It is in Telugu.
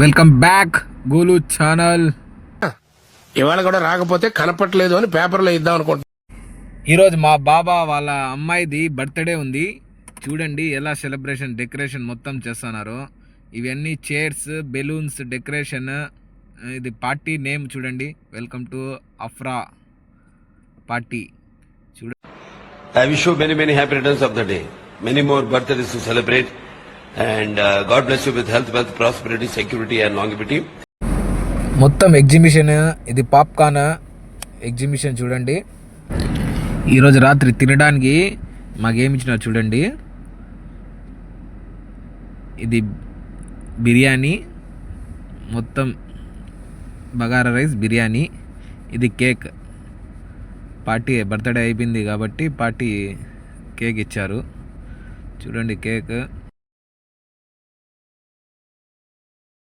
వెల్కమ్ బ్యాక్ గోలు ఛానల్. ఇవాళ కూడా రాకపోతే కనపట్లేదు అని పేపర్లో ఇద్దాం అనుకుంటున్నా. ఈరోజు మా బాబా వాళ్ళ అమ్మాయిది బర్త్డే ఉంది. చూడండి ఎలా సెలబ్రేషన్ డెకరేషన్ మొత్తం చేస్తున్నారు. ఇవన్నీ చైర్స్ బెలూన్స్ డెకరేషన్ ఇది పార్టీ నేమ్ చూడండి. Welcome to Afra party. చూడ I wish you many, many happy returns of the day. Many more birthdays to celebrate. And God bless you with health wealth wealth, security and longevity మొత్తం ఎగ్జిబిషన్ ఇది పాప్కార్న్ ఎగ్జిబిషన్ చూడండి. ఈరోజు రాత్రి తినడానికి మాకేమిచ్చినారు చూడండి. ఇది బిర్యానీ మొత్తం బగారా రైస్ బిర్యానీ ఇది కేక్. పార్టీ బర్త్డే అయిపోయింది కాబట్టి పార్టీ కేక్ ఇచ్చారు. చూడండి కేక్.